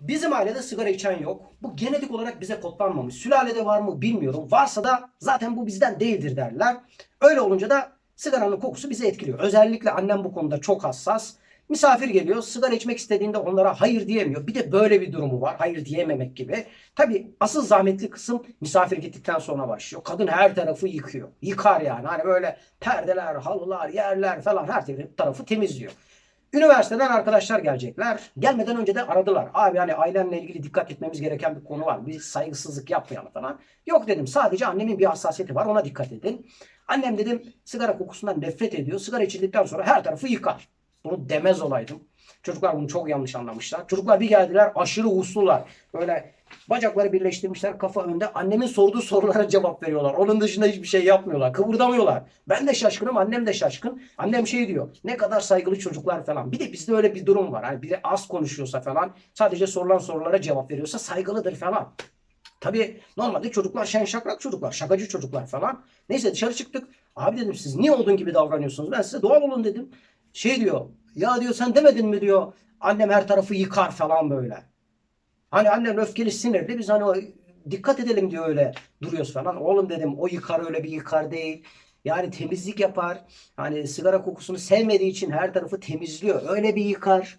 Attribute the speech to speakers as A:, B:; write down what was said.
A: Bizim ailede sigara içen yok. Bu genetik olarak bize kodlanmamış. Sülalede var mı bilmiyorum. Varsa da zaten bu bizden değildir derler. Öyle olunca da sigaranın kokusu bizi etkiliyor. Özellikle annem bu konuda çok hassas. Misafir geliyor, sigara içmek istediğinde onlara hayır diyemiyor. Bir de böyle bir durumu var, hayır diyememek gibi. Tabii asıl zahmetli kısım misafir gittikten sonra başlıyor. Kadın her tarafı yıkıyor. Yıkar yani. Hani böyle perdeler, halılar, yerler falan her tarafı temizliyor. Üniversiteden arkadaşlar gelecekler. Gelmeden önce de aradılar. Abi hani ailemle ilgili dikkat etmemiz gereken bir konu var. Bir saygısızlık yapmayalım falan. Yok dedim sadece annemin bir hassasiyeti var ona dikkat edin. Annem dedim sigara kokusundan nefret ediyor. Sigara içildikten sonra her tarafı yıkar. Bunu demez olaydım. Çocuklar bunu çok yanlış anlamışlar. Çocuklar bir geldiler aşırı uslular. Böyle bacakları birleştirmişler kafa önde. Annemin sorduğu sorulara cevap veriyorlar. Onun dışında hiçbir şey yapmıyorlar. Kıvırdamıyorlar. Ben de şaşkınım annem de şaşkın. Annem şey diyor. Ne kadar saygılı çocuklar falan. Bir de bizde öyle bir durum var. Hani biri az konuşuyorsa falan sadece sorulan sorulara cevap veriyorsa saygılıdır falan. Tabii normalde çocuklar şen şakrak çocuklar, şakacı çocuklar falan. Neyse dışarı çıktık. Abi dedim siz niye odun gibi davranıyorsunuz? Ben size doğal olun dedim. Şey diyor. Ya diyor sen demedin mi diyor. Annem her tarafı yıkar falan böyle. Hani annem öfkeli sinirli biz hani o, dikkat edelim diyor öyle duruyoruz falan. Oğlum dedim o yıkar öyle bir yıkar değil. Yani temizlik yapar. Hani sigara kokusunu sevmediği için her tarafı temizliyor. Öyle bir yıkar.